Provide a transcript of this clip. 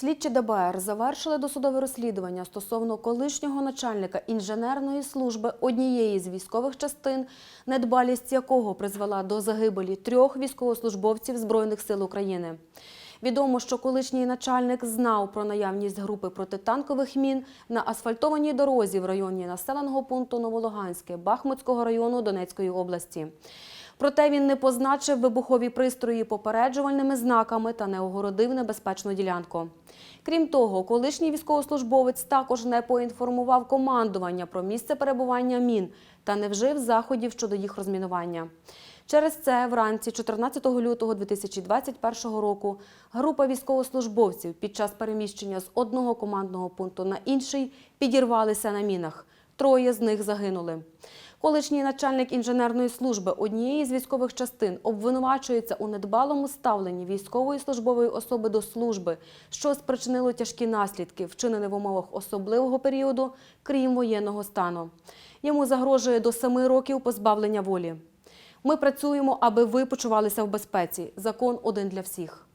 Слідчі ДБР завершили досудове розслідування стосовно колишнього начальника інженерної служби однієї з військових частин, недбалість якого призвела до загибелі трьох військовослужбовців Збройних сил України. Відомо, що колишній начальник знав про наявність групи протитанкових мін на асфальтованій дорозі в районі населеного пункту Новолуганське Бахмутського району Донецької області. Проте він не позначив вибухові пристрої попереджувальними знаками та не огородив небезпечну ділянку. Крім того, колишній військовослужбовець також не поінформував командування про місце перебування мін та не вжив заходів щодо їх розмінування. Через це вранці 14 лютого 2021 року група військовослужбовців під час переміщення з одного командного пункту на інший підірвалися на мінах. Троє з них загинули. Колишній начальник інженерної служби однієї з військових частин обвинувачується у недбалому ставленні військової службової особи до служби, що спричинило тяжкі наслідки, вчинені в умовах особливого періоду, крім воєнного стану. Йому загрожує до семи років позбавлення волі. Ми працюємо, аби ви почувалися в безпеці. Закон один для всіх.